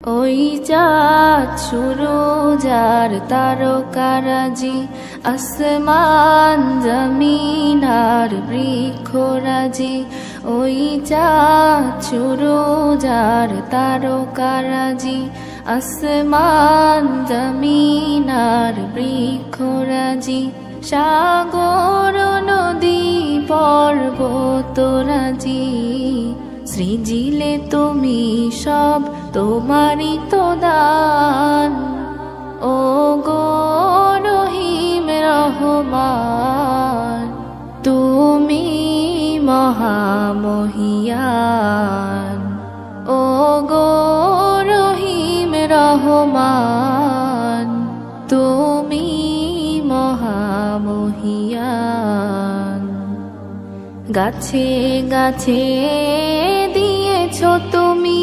ওই চাঁদ সুরোজার তারকারাজি, আসমান জমিন আর বৃক্ষরাজি। ওই চাঁদ সুরোজার তারকারাজি, আসমান জমিন আর বৃক্ষরাজি। সাগর, নদী পর্বতরাজি সৃজিলে তুমি সব তোমারই তো দান। ও গো রহিম রহমান, তুমি মহামহিয়ান। ও গো রহিম রহমান, তুমি মহামহিয়ান। গাছে গাছে দিয়েছ তুমি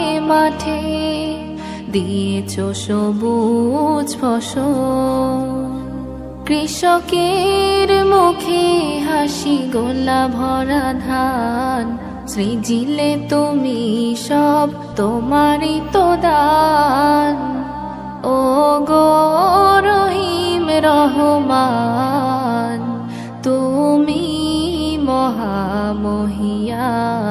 মাঠে দিয়েছ সবুজ ফসল। কৃষকের মুখে হাসি, গোলা ভরা ধান। সৃজিলে তুমি সব, তোমারই তো দান। ও রহিম রহমান, তুমি মহামহিয়ান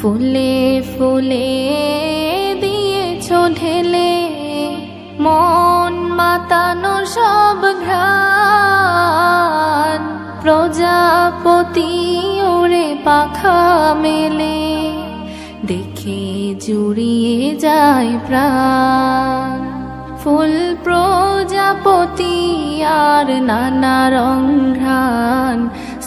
ফুলে ফুলে দিয়েছ ঢেলে, মন মাতানো সব ঘ্রাণ, প্রজাপতি ওরে পাখা মেলে, দেখে জুড়িয়ে যায় প্রাণ। ফুল প্রজাপতি আর নানা রং ঘ্রাণ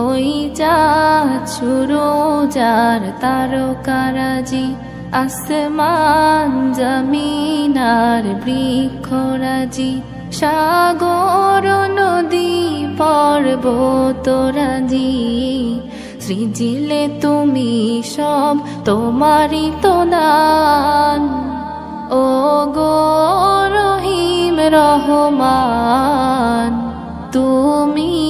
ওই চাঁদ সুরোজার তারকারাজি আসমান জমিন আর বৃক্ষরাজি। সাগর নদী পর্বতরাজি সৃজিলে তুমি সব, তোমারই তো দান ও গো রহিম রহমান, তুমি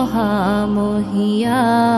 মহামহিয়ান